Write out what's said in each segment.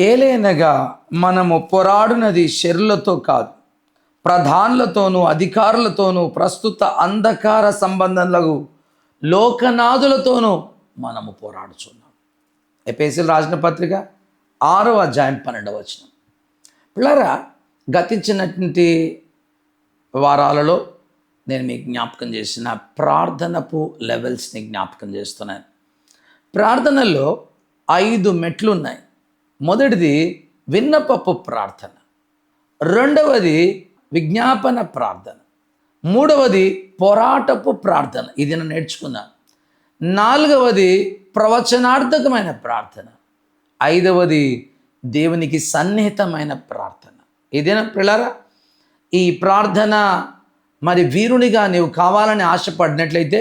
ఏలైనగా మనము పోరాడినది శరీరులతో కాదు. ప్రధానులతోనూ అధికారులతోనూ ప్రస్తుత అంధకార సంబంధాలకు లోకనాథులతోనూ మనము పోరాడుచున్నాం. ఎపేసీలు రాసిన పత్రిక ఆరవ అధ్యాయం పన్నెండవ వచనం. పిల్లరా గతించినటువంటి వారాలలో నేను మీకు జ్ఞాపకం చేసిన ప్రార్థనపు లెవెల్స్ని జ్ఞాపకం చేస్తున్నాను. ప్రార్థనలో ఐదు మెట్లు ఉన్నాయి మొదటిది విన్నపపు ప్రార్థన. రెండవది విజ్ఞాపన ప్రార్థన. మూడవది పోరాటపు ప్రార్థన. ఇది నేను నేర్చుకున్నాను నాలుగవది ప్రవచనార్థకమైన ప్రార్థన. ఐదవది దేవునికి సన్నిహితమైన ప్రార్థన. ఇదేనా పిల్లరా? ఈ ప్రార్థన మరి వీరునిగా నీవు కావాలని ఆశపడినట్లయితే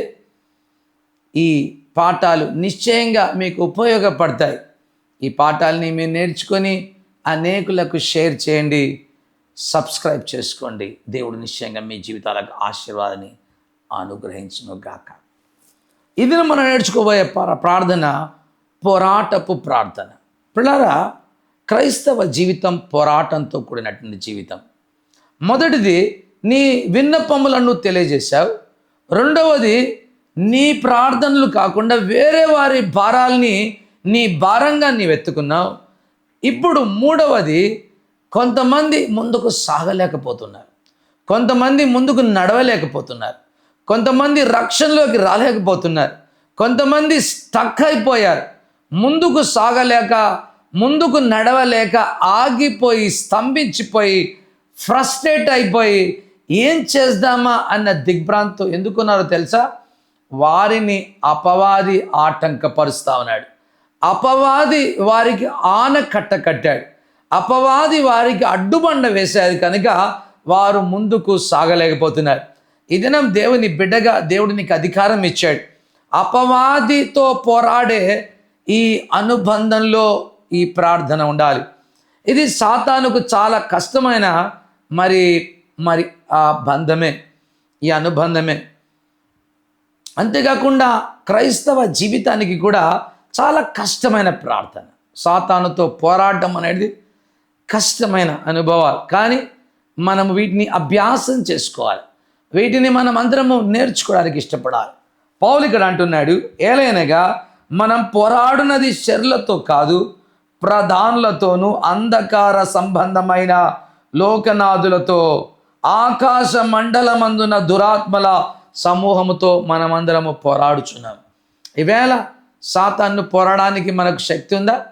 ఈ పాఠాలు నిశ్చయంగా మీకు ఉపయోగపడతాయి. ఈ పాఠాలని మీరు నేర్చుకొని అనేకులకు షేర్ చేయండి సబ్స్క్రైబ్ చేసుకోండి. దేవుడు నిశ్చయంగా మీ జీవితాలకు ఆశీర్వాదాన్ని అనుగ్రహించును గాక ఇది మనం నేర్చుకోబోయే ప్రార్థన పోరాటపు ప్రార్థన. పిల్లరా క్రైస్తవ జీవితం పోరాటంతో కూడినటువంటి జీవితం. మొదటిది నీ విన్నపములను తెలియజేశావు. రెండవది నీ ప్రార్థనలు కాకుండా వేరే వారి భారాల్ని నీ భారంగా నీవు ఎత్తుకున్నావు. ఇప్పుడు మూడవది కొంతమంది ముందుకు సాగలేకపోతున్నారు. కొంతమంది ముందుకు నడవలేకపోతున్నారు. కొంతమంది రక్షణలోకి రాలేకపోతున్నారు. కొంతమంది స్టక్ అయిపోయారు. ముందుకు సాగలేక ముందుకు నడవలేక ఆగిపోయి స్తంభించిపోయి ఫ్రస్ట్రేట్ అయిపోయి ఏం చేద్దామా అన్న దిగ్భ్రాంతో ఎందుకున్నారో తెలుసా? వారిని అపవాది ఆటంకపరుస్తా ఉన్నాడు. అపవాది వారికి ఆనకట్ట కట్టాడు. అపవాది వారికి అడ్డుబండ వేశాడు కనుక వారు ముందుకు సాగలేకపోతున్నారు. ఈ దినం దేవుని బిడ్డగా దేవుడు నీకు అధికారం ఇచ్చాడు. అపవాదితో పోరాడే ఈ అనుబంధంలో ఈ ప్రార్థన ఉండాలి. ఇది సాతానుకు చాలా కష్టమైన మరి మరి ఆ బంధమే ఈ అనుబంధమే. అంతేకాకుండా క్రైస్తవ జీవితానికి కూడా చాలా కష్టమైన ప్రార్థన. సాతానుతో పోరాటం అనేది కష్టమైన అనుభవాలు. కానీ మనం వీటిని అభ్యాసం చేసుకోవాలి. వీటిని మనం అందరము నేర్చుకోవడానికి ఇష్టపడాలి. పౌలు ఇక్కడ అంటున్నాడు ఏలైనగా మనం పోరాడునది శర్లతో కాదు ప్రధానులతోనూ అంధకార సంబంధమైన లోకనాథులతో ఆకాశ మండలమందున దురాత్మల సమూహముతో మనమందరము పోరాడుచున్నాం ఈవేళ సాతాన్ను పోరాడానికి మనకు శక్తి ఉందా?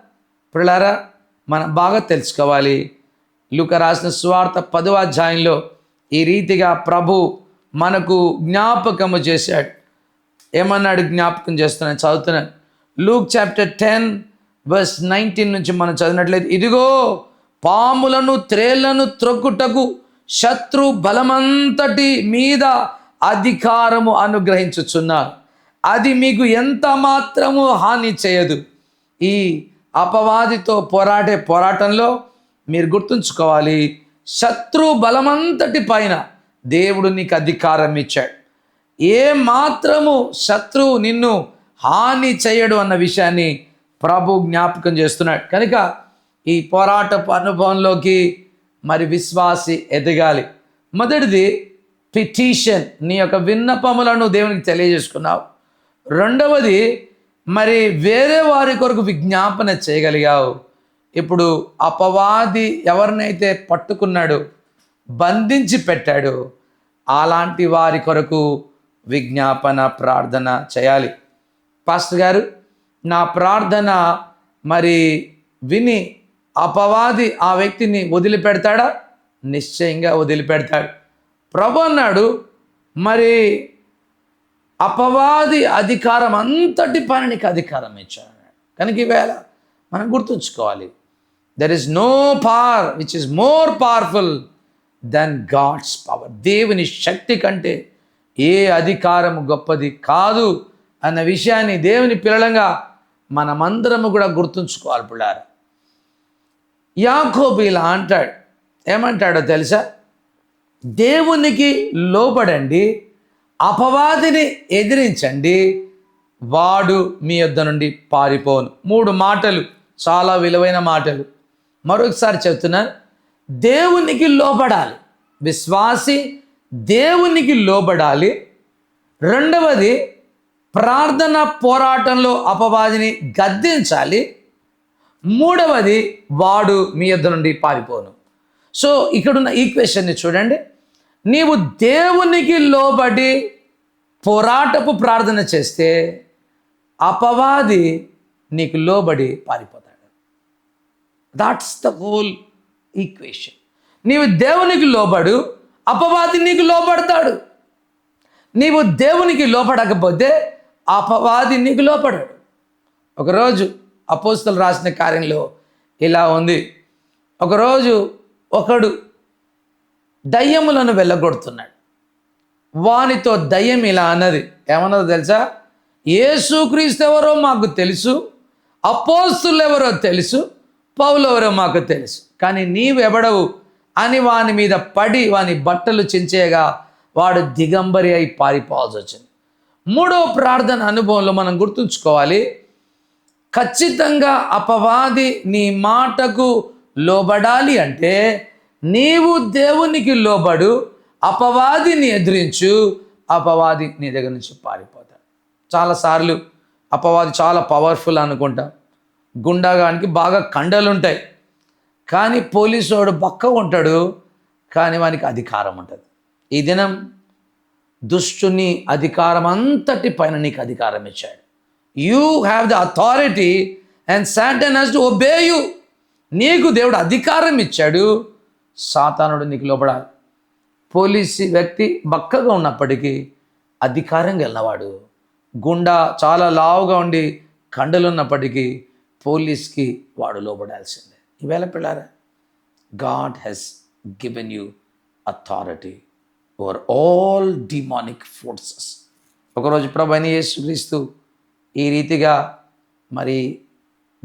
పిల్లరా మనం బాగా తెలుసుకోవాలి. లుక రాసిన సువార్త పదవ అధ్యాయంలో ఈ రీతిగా ప్రభు మనకు జ్ఞాపకము చేశాడు. ఏమన్నాడు జ్ఞాపకం చేస్తున్నాను చదువుతున్నాను. Luke chapter ten verse nineteen నుంచి మనం చదివినట్లయితే ఇదిగో పాములను త్రేళ్ళను త్రొక్కుటకు శత్రు బలమంతటి మీద అధికారము అనుగ్రహించుచున్నారు. అది మీకు ఎంత మాత్రము హాని చేయదు. ఈ అపవాదితో పోరాడే పోరాటంలో మీరు గుర్తుంచుకోవాలి శత్రు బలమంతటి పైన దేవుడు నీకు అధికారం ఇచ్చాడు. ఏ మాత్రము శత్రువు నిన్ను హాని చేయడు అన్న విషయాన్ని ప్రభు జ్ఞాపకం చేస్తున్నాడు. కనుక ఈ పోరాటపు అనుభవంలోకి మరి విశ్వాసి ఎదగాలి. మొదటిది పిటిషన్ నీ యొక్క విన్నపములను దేవునికి తెలియజేసుకున్నావు. రెండవది మరి వేరే వారి కొరకు విజ్ఞాపన చేయగలిగావు. ఇప్పుడు అపవాది ఎవరినైతే పట్టుకున్నాడో బంధించి పెట్టాడు అలాంటి వారి కొరకు విజ్ఞాపన ప్రార్థన చేయాలి. పాస్టర్ గారు నా ప్రార్థన మరి విని అపవాది ఆ వ్యక్తిని వదిలిపెడతాడా? నిశ్చయంగా వదిలిపెడతాడు. ప్రభు అన్నాడు మరి అపవాది అధికారం అంతటి పైన నీకు అధికారం ఇచ్చాడు. కనుక ఈవేళ మనం గుర్తుంచుకోవాలి. There is no power which is more powerful than God's power దేవుని శక్తి కంటే ఏ అధికారము గొప్పది కాదు అన్న విషయాన్ని దేవుని పిల్లలంగా మనమందరము కూడా గుర్తుంచుకోవాలి పిల్లారు. యాకోబు ఇలా అంటాడు. ఏమంటాడో తెలుసా? దేవునికి లోబడండి అపవాదిని ఎదిరించండి. వాడు మీ యొద్ద నుండి పారిపోను. మూడు మాటలు చాలా విలువైన మాటలు. మరొకసారి చెప్తున్నాను దేవునికి లోబడాలి. విశ్వాసి దేవునికి లోబడాలి. రెండవది ప్రార్థన పోరాటంలో అపవాదిని గద్దించాలి. మూడవది వాడు మీ యొద్ద నుండి పారిపోను. సో ఇక్కడున్న ఈక్వేషన్ని చూడండి. నీవు దేవునికి లోబడి పోరాటపు ప్రార్థన చేస్తే అపవాది నీకు లోబడి పారిపోతాడు. దాట్స్ ద హోల్ ఈక్వేషన్ నీవు దేవునికి లోబడు అపవాది నీకు లోపడతాడు నీవు దేవునికి లోపడకపోతే అపవాది నీకు లోపడాడు ఒకరోజు అపోస్తలు రాసిన కార్యంలో ఇలా ఉంది. ఒకరోజు ఒకడు దయ్యములను వెళ్ళగొడుతున్నాడు. వానితో దయ్యం ఇలా అన్నది. ఏమన్నదో తెలుసా? ఏసుక్రీస్తు ఎవరో మాకు తెలుసు అపోస్తులు ఎవరో తెలుసు పౌలు ఎవరో మాకు తెలుసు. కానీ నీవెవడవు? అని వాని మీద పడి వాని బట్టలు చించేయగా వాడు దిగంబరి అయి పారిపోవాల్సి వచ్చింది. మూడో ప్రార్థన అనుభవంలో మనం గుర్తుంచుకోవాలి. ఖచ్చితంగా అపవాది నీ మాటకు లోబడాలి అంటే నీవు దేవునికి లోబడు అపవాదిని ఎదిరించు అపవాది నీ దగ్గర నుంచి పారిపోతాడు. చాలాసార్లు అపవాది చాలా పవర్ఫుల్ అనుకుంటాం. గుండాగానికి బాగా కండలు ఉంటాయి కానీ పోలీసు వాడు బక్క ఉంటాడు కానీ వానికి అధికారం ఉంటుంది. ఈ దినం దుష్టుని అధికారం అంతటి పైన నీకు అధికారం ఇచ్చాడు. You have the authority and Satan has to obey you నీకు దేవుడు అధికారం ఇచ్చాడు సాతానుడు నీకు లోపడాలి పోలీసు వ్యక్తి బక్కగా ఉన్నప్పటికీ అధికారం గెలినవాడు. గుండా చాలా లావుగా ఉండి కండలు ఉన్నప్పటికీ పోలీస్కి వాడు లోపడాల్సిందే ఈవేళ పిల్లారా God has given you authority over all demonic forces. ఒకరోజు ప్రభని యేసుక్రీస్తు ఈ రీతిగా మరి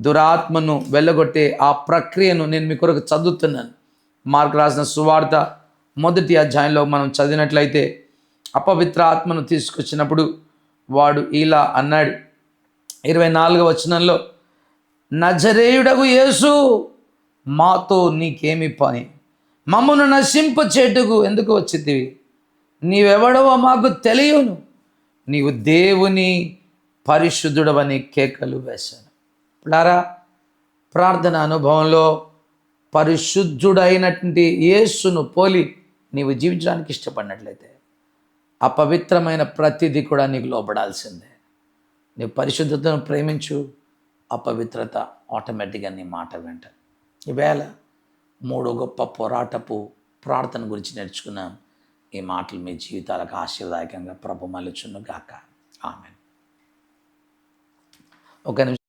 దురాత్మను వెళ్ళగొట్టే ఆ ప్రక్రియను నేను మీ కొరకు చదువుతున్నాను. మార్క్ రాసిన సువార్త మొదటి అధ్యాయంలో మనం చదివినట్లయితే అపవిత్ర ఆత్మను తీసుకొచ్చినప్పుడు వాడు ఇలా అన్నాడు. ఇరవై నాలుగవ వచనంలో నజరేయుడగు యేసు మాతో నీకేమి పని? మమ్మను నశింప చేటుకు ఎందుకు వచ్చితివి? నీవెవడవో మాకు తెలియను. నీవు దేవుని పరిశుద్ధుడవని కేకలు వేశాను. పిల్లారా ప్రార్థన అనుభవంలో పరిశుద్ధుడైనటువంటి యేసును పోలి నీవు జీవించడానికి ఇష్టపడినట్లయితే అపవిత్రమైన ప్రతిదీ కూడా నీకు లోపడాల్సిందే నీవు పరిశుద్ధతను ప్రేమించు అపవిత్రత ఆటోమేటిక్గా నీ మాట వెంట. ఈవేళ మూడో గొప్ప పోరాటపు ప్రార్థన గురించి నేర్చుకున్నాం. ఈ మాటలు మీ జీవితాలకు ఆశీర్దాయకంగా ప్రభు మలుచును గాక ఆమె ఒక నిమిషం